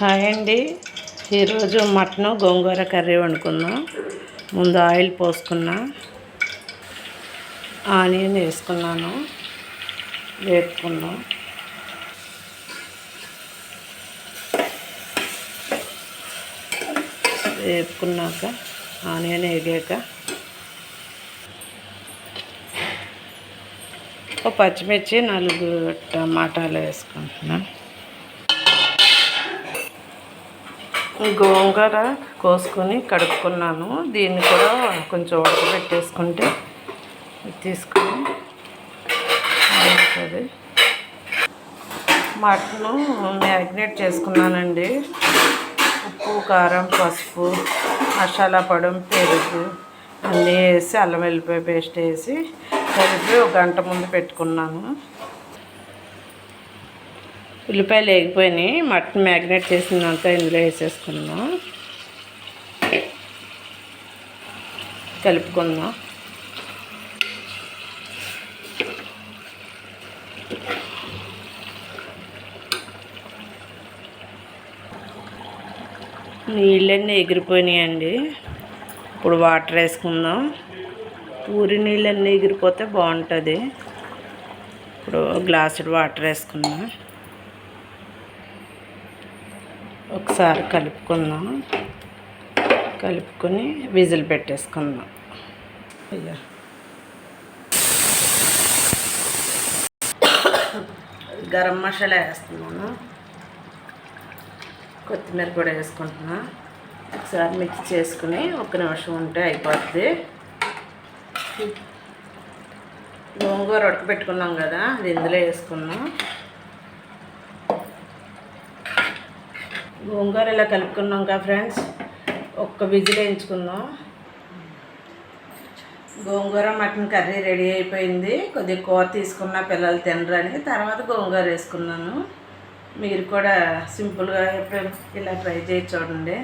Hi అండి. ఈరోజు mutton గోంగూర curry వండుకుందాం. ముందు ఆయిల్ పోసుకున్నా. ఆనియన్ వేసుకున్నాను. వేపుకున్నాం. వేపుకున్నాక ఆనియన్ వేగాక ఒక పచ్చిమిర్చి నాలుగు టమాటాలు వేసుకుంటున్నాను గోంగూర కోసుకొని కడుక్కున్నాను. దీన్ని కూడా కొంచెం ఉడకబెట్టేసుకుంటే తీసుకొని బాగుంటుంది మటను మ్యారినేట్ చేసుకున్నానండి. ఉప్పు కారం పసుపు మసాలా పడం పెరుగు అన్నీ వేసి అల్లం వెల్లిపాయ పేస్ట్ వేసి కలిపి ఒక గంట ముందు పెట్టుకున్నాను. ఉల్లిపాయలు వేగిపోయినాయి మటన్ మ్యాగ్నేట్ చేసినంత ఇందులో వేసేసుకుందాం. కలుపుకుందాం. నీళ్ళన్నీ ఎగిరిపోయినాయండి. ఇప్పుడు వాటర్ వేసుకుందాం. పూరి నీళ్ళన్నీ ఎగిరిపోతే బాగుంటుంది. ఇప్పుడు గ్లాసుడు వాటర్ వేసుకుందాం. ఒకసారి కలుపుకుందాం. కలుపుకొని విజిల్ పెట్టేసుకుందాం. అయ్యా. గరం మసాలా వేస్తున్నాను. కొత్తిమీర కూడా వేసుకుంటున్నా. ఒకసారి మిక్స్ చేసుకుని ఒక నిమిషం ఉంటే అయిపోద్ది. గోంగూర ఉడకబెట్టుకున్నాం కదా అది ఇందులో వేసుకున్నాం. గోంగూర ఇలా కలుపుకున్నాం కదా ఫ్రెండ్స్. ఒక్క విజిల్ వేయించుకుందాం. గోంగూర మటన్ కర్రీ రెడీ అయిపోయింది. కొద్దిగా కూర తీసుకున్న పిల్లలు తినడానికి తర్వాత గోంగూర వేసుకున్నాను. మీరు కూడా సింపుల్గా ఇలా ట్రై చేసి చూడండి.